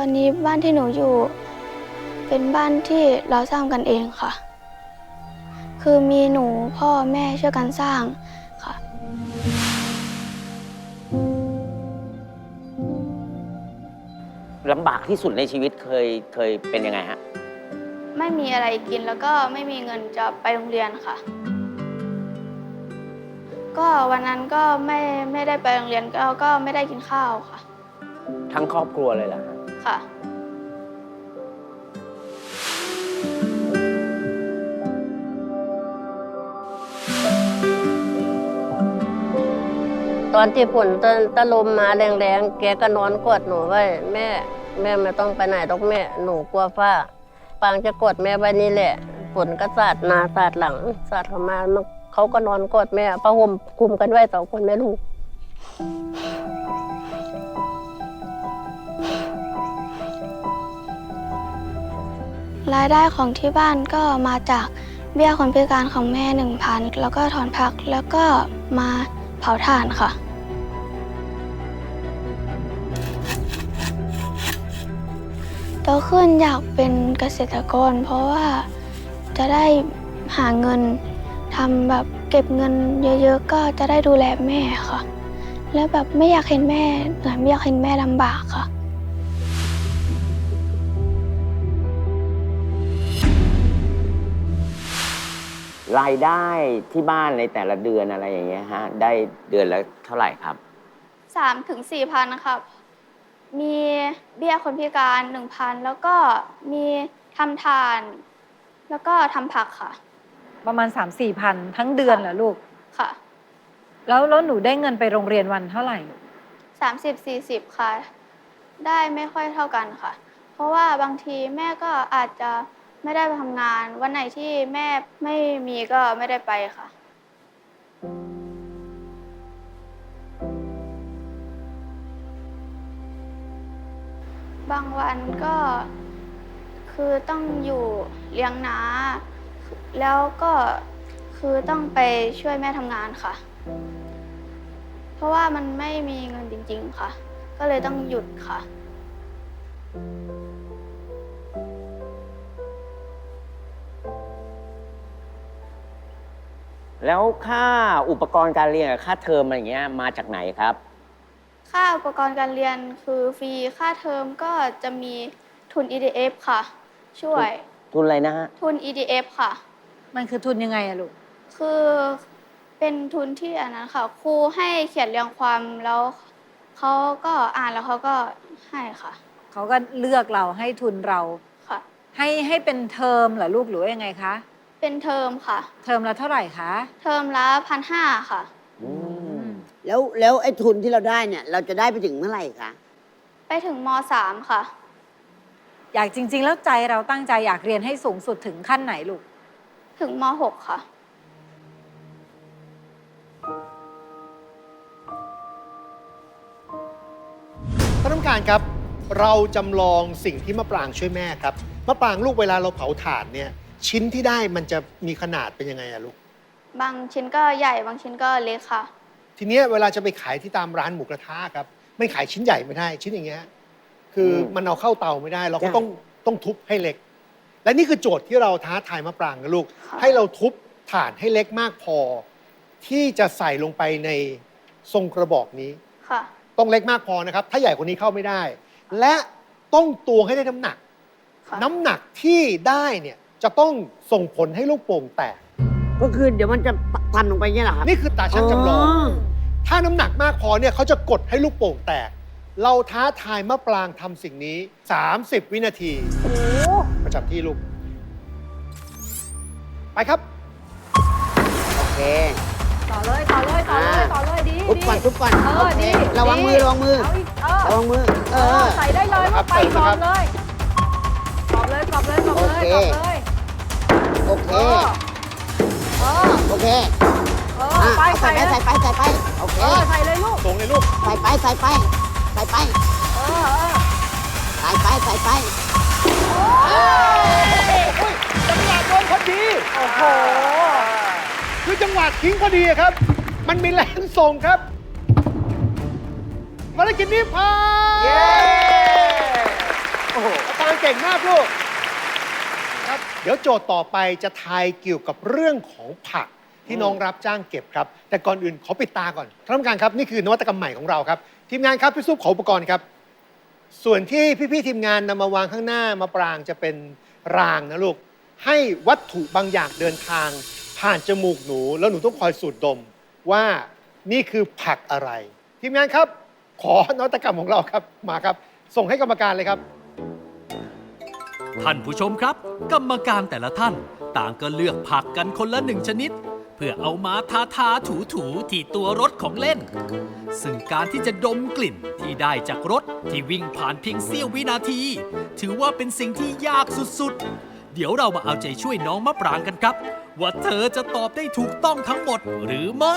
ตอนนี้บ้านที่หนูอยู่ เป็นบ้านที่เราสร้างกันเองค่ะ คือมีหนูพ่อแม่ช่วยกันสร้างค่ะ ลำบากที่สุดในชีวิตเคยเคยเป็นยังไงฮะ ไม่มีอะไรกินแล้วก็ไม่มีเงินจะไปโรงเรียนค่ะ ก็วันนั้นก็ไม่ไม่ได้ไปโรงเรียนแล้วก็ไม่ได้กินข้าวค่ะ ทั้งครอบครัวเลยเหรอฮะ ค่ะ ตอนที่ฝนตะตะลมมาแรงๆ แกก็นอนกอดหนูไว้แม่ แม่ไม่ต้องไปไหนหรอกแม่ หนูกลัวฟ้า ปางจะกอดแม่ไว้นี่แหละฝนก็สาดหนาสาดหลังสาดเข้ามามันเขาก็นอนกอดแม่ผ้าห่มคลุมกันไว้สองคนแม่ลูก รายได้ของที่บ้านก็มาจากเบี้ยคนพิการของแม่หนึ่งพันแล้วก็ถอนพักแล้วก็มาเผาถ่านค่ะ โตขึ้นอยากเป็นเกษตรกร เพราะว่าจะได้หาเงินทำแบบเก็บเงินเยอะๆ ก็จะได้ดูแลแม่ค่ะ แล้วแบบไม่อยากเห็นแม่เหนื่อยไม่อยากเห็นแม่ลำบากค่ะ รายได้ที่บ้านในแต่ละเดือนอะไรอย่างเงี้ยฮะ ได้เดือนละเท่าไหร่ครับ สามถึงสี่พันนะครับ มีเบี้ยคนพิการหนึ่งพันแล้วก็มีทำทาน แล้วก็ทำผักค่ะ ประมาณ 3 4มสี่พันทั้งเดือนเหรอลูก ค่ะแล้วแล้วหนูได้เงินไปโรงเรียนวันเท่าไหร่ สามสิบสี่สิบค่ะ ได้ไม่ค่อยเท่ากันค่ะ เพราะว่าบางทีแม่ก็อาจจะ ไม่ได้ไปทำงาน วันไหนที่แม่ไม่มีก็ไม่ได้ไปค่ะ บางวันก็คือต้องอยู่เลี้ยงน้า แล้วก็คือต้องไปช่วยแม่ทำงานค่ะ เพราะว่ามันไม่มีเงินจริง ๆ ค่ะ ก็เลยต้องหยุดค่ะ แล้วค่าอุปกรณ์การเรียนกับค่าเทอมอะไรอย่างเงี้ยมาจากไหนครับ ค่าอุปกรณ์การเรียนคือฟรี ค่าเทอมก็จะมีทุน EDF ค่ะ ช่วย ทุนอะไรนะฮะ ทุน EDF ค่ะ มันคือทุนยังไงอะลูก คือเป็นทุนที่อันนั้นค่ะ ครูให้เขียนเรียงความแล้วเขาก็อ่านแล้วเขาก็ให้ค่ะ เขาก็เลือกเราให้ทุนเรา ค่ะ ให้ให้เป็นเทอมเหรอลูกหรือว่ายังไงคะ เป็นเทอมค่ะ เทอมละเท่าไหร่คะ เทอมละพันห้าค่ะอืมแล้วแล้วไอ้ทุนที่เราได้เนี่ย เราจะได้ไปถึงเมื่อไหร่คะ ไปถึงมสามค่ะ อยากจริง ๆ แล้วใจเราตั้งใจอยากเรียนให้สูงสุดถึงขั้นไหนลูก ถึงมหกค่ะ ท่านผู้การครับ เราจำลองสิ่งที่มะปรางช่วยแม่ครับ มะปรางลูกเวลาเราเผาถ่านเนี่ย ชิ้นที่ได้มันจะมีขนาดเป็นยังไงอะลูก บางชิ้นก็ใหญ่บางชิ้นก็เล็กค่ะ ทีเนี้ยเวลาจะไปขายที่ตามร้านหมูกระทะครับไม่ขายชิ้นใหญ่ไม่ได้ ชิ้นอย่างเงี้ยคืออมมันเอาเข้าเตาไม่ได้ เราก็ใช่ต้องต้องทุบให้เล็ก และนี่คือโจทย์ที่เราท้าทายมะปรางนะลูก ค่ะ ให้เราทุบถ่านให้เล็กมากพอ ที่จะใส่ลงไปในทรงกระบอกนี้ ค่ะ ต้องเล็กมากพอนะครับ ถ้าใหญ่กว่านี้เข้าไม่ได้ และต้องตวงให้ได้น้ำหนัก ค่ะ น้ำหนักที่ได้เนี่ย จะต้องส่งผลให้ลูกโป่งแตก ก็คือเดี๋ยวมันจะพันลงไปเนี่ยเหรอครับนี่คือตาช่างจำลอง ถ้าน้ำหนักมากพอเนี่ยเขาจะกดให้ลูกโป่งแตก เราท้าทายมะปรางทำสิ่งนี้ 30 วินาทีประจำที่ลูก ไปครับ โอเค ต่อเลยต่อเลยต่อเลยอ่าต่อเลยดีทุบก่อนดีทุบก่อนเออโอเคดีระวังมือดี ระวังมือเอาอีกเออระวังมือ เอเออ อใส่ได้เลยครัว่าบไปเติมกรนะอครับบเลยกรอบเลยกรอบเลยกรอบเลยกรอบโอเคเลย โอเคเออเออโอเคเอออะไปเอาใส่ใส่ไปเลยใส่ไปใส่ไป โอเค เออใส่เลยลูก ส่งเลยลูก ใส่ไปใส่ไป ใส่ไป เออเออใส่ไปใส่ไป จังหวะโดนพอดี โอ้โห คือจังหวะทิ้งพอดีครับ มันมีแรงส่งครับภารกิจนี้ผ่านก่งมากลูกครับเดี๋ยวโจทย์ต่อไปจะทายเกี่ยวกับเรื่องของผักที่น้องรับจ้างเก็บครับ แต่ก่อนอื่นขอปิดตาก่อนท่านผู้การครับนี่คือนวัตกรรมใหม่ของเราครับ ทีมงานครับพี่ซุปขออุปกรณ์ครับ ส่วนที่พี่ๆทีมงานนำมาวางข้างหน้ามาปรางจะเป็นรางนะลูกให้วัตถุบางอย่างเดินทาง ผ่านจมูกหนู แล้วหนูต้องคอยสูดดมว่านี่คือผักอะไร ทีมงานครับ ขอนวัตกรรมของเราครับมาครับ ส่งให้กรรมการเลยครับ ท่านผู้ชมครับ กรรมการแต่ละท่าน ต่างก็เลือกผักกันคนละหนึ่งชนิด เพื่อเอามาทาทาถูถูที่ตัวรถของเล่น ซึ่งการที่จะดมกลิ่นที่ได้จากรถที่วิ่งผ่านเพียงเสี้ยววินาที ถือว่าเป็นสิ่งที่ยากสุดๆ เดี๋ยวเรามาเอาใจช่วยน้องมะปรางกันครับ ว่าเธอจะตอบได้ถูกต้องทั้งหมดหรือไม่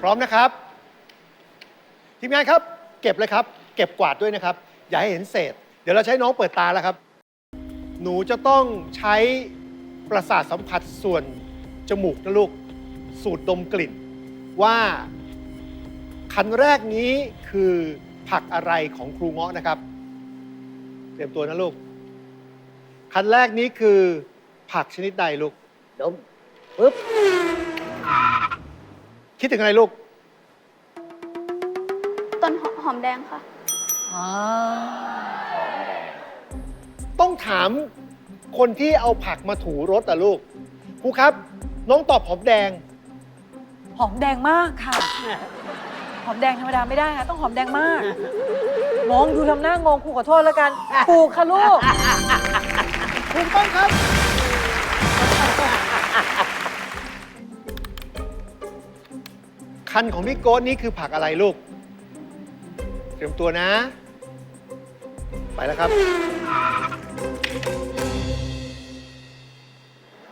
พร้อมนะครับ ทีมงานครับ เก็บเลยครับ เก็บกวาดด้วยนะครับ อย่าให้เห็นเศษ เดี๋ยวเราใช้น้องเปิดตาแล้วครับ หนูจะต้องใช้ประสาทสัมผัสส่วนจมูกนะลูก สูดดมกลิ่น ว่าคันแรกนี้คือผักอะไรของครูเงาะนะครับ เตรียมตัวนะลูก คันแรกนี้คือผักชนิดใดลูก ดมปึ๊บ คิดถึงอะไรลูกต้น หอมแดงค่ะ อ๋อต้องถามคนที่เอาผักมาถูรถอะลูกครูครับ น้องตอบหอมแดง หอมแดงมากค่ะ หอมแดงธรรมดาไม่ได้ค่ะต้องหอมแดงมากงงดูทำหน้างงครูขอโทษแล้วกันถูกค่ะลูกถูกต้องครับ คันของพี่โก้นี่คือผักอะไรลูก เตรียมตัวนะ ไปแล้วครับ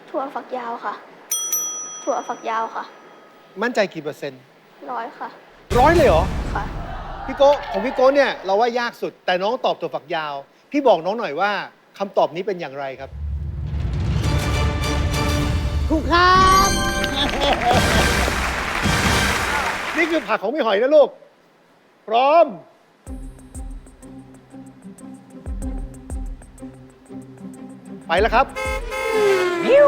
ถั่วฝักยาวค่ะ ถั่วฝักยาวค่ะ มั่นใจกี่เปอร์เซ็นต์ร้อยค่ะ ร้อยเลยเหรอ ค่ะ พี่โก้ของพี่โก้เนี่ยเราว่ายากสุด แต่น้องตอบตัวฝักยาว พี่บอกน้องหน่อยว่าคำตอบนี้เป็นอย่างไรครับครูครับ นี่คือผักของพี่หอยนะลูก พร้อม ไปแล้วครับนี่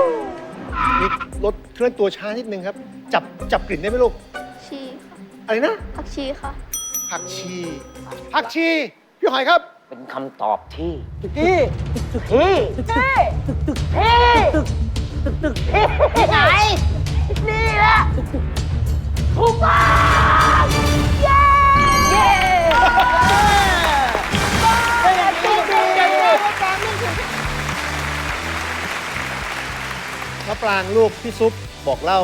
รถเคลื่อนตัวช้านิดนึงครับ จับจับกลิ่นได้ไหมลูก ชีค่ะอะไรนะ ผักชีค่ะ ผักชี ผักชี พี่หอยครับ เป็นคำตอบที่ที่ที่ที่ไหนนี่แหละถูกต้อง ปรางลูกพี่ซุปบอกเล่า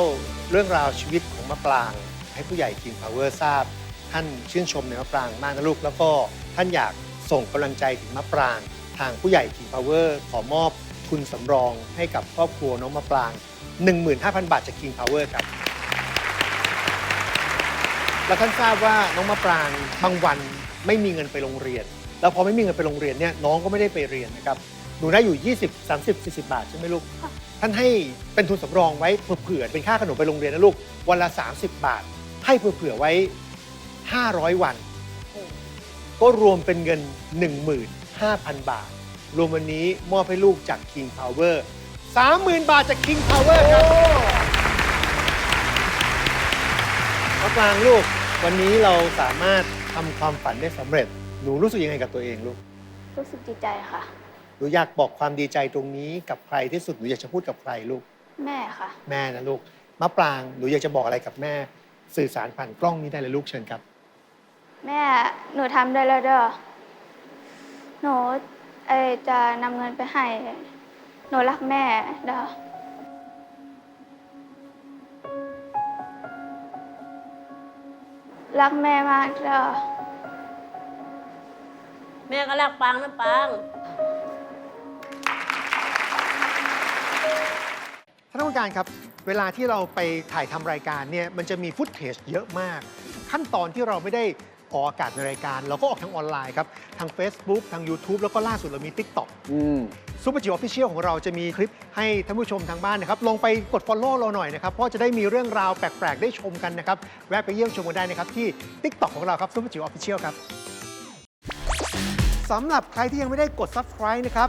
เรื่องราวชีวิตของมะปราง ให้ผู้ใหญ่ King Power ทราบ ท่านชื่นชมในมะปรางมากนะลูก แล้วก็ท่านอยากส่งกำลังใจถึงมะปราง ทางผู้ใหญ่ King Power ขอมอบทุนสำรองให้กับครอบครัวน้องมะปราง 15,000 บาทจาก King Power ครับ แล้วท่านทราบว่าน้องมะปรางบางวันไม่มีเงินไปโรงเรียน แล้วพอไม่มีเงินไปโรงเรียนเนี่ยน้องก็ไม่ได้ไปเรียนนะครับ หนูได้อยู่ 20 30 40 บาทใช่ไหมลูก ท่านให้เป็นทุนสำรองไว้เผื่อๆเป็นค่าขนมไปโรงเรียนนะลูก วันละ 30 บาท ให้เผื่อๆไว้ 500 วัน ก็รวมเป็นเงิน 15,000 บาท รวมวันนี้มอบให้ลูกจาก King Power 30,000 บาทจาก King Power ครับมะปรางลูก วันนี้เราสามารถทำความฝันได้สำเร็จ หนูรู้สึกยังไงกับตัวเองลูก รู้สึกดีใจค่ะ หนูอยากบอกความดีใจตรงนี้กับใครที่สุดหนูอยากจะพูดกับใครลูก แม่ค่ะ แม่นะลูกมะปรางหนูอยากจะบอกอะไรกับแม่ สื่อสารผ่านกล้องนี้ได้เลยลูกเชิญครับ แม่หนูทำได้แล้วเด้อหนูเออจะนำเงินไปให้ หนูรักแม่เด้อรักแม่มากเด้อ แม่ก็รักปางนะปาง ท่านผู้การครับ เวลาที่เราไปถ่ายทำรายการเนี่ยมันจะมีฟุตเทจเยอะมาก ขั้นตอนที่เราไม่ได้ออกอากาศในรายการ เราก็ออกทางออนไลน์ครับ ทาง Facebook ทาง YouTube แล้วก็ล่าสุดเรามี TikTok อืมซูเปอร์จิ๋วออฟฟิเชียลของเราจะมีคลิปให้ท่านผู้ชมทางบ้านนะครับลองไปกด Follow เราหน่อยนะครับ เพราะจะได้มีเรื่องราวแปลก ๆ ได้ชมกันนะครับ แวะไปเยี่ยมชมกันได้นะครับ ที่ TikTok ของเราครับซูเปอร์จิ๋วออฟฟิเชียลครับสำหรับใครที่ยังไม่ได้กด Subscribe นะครับ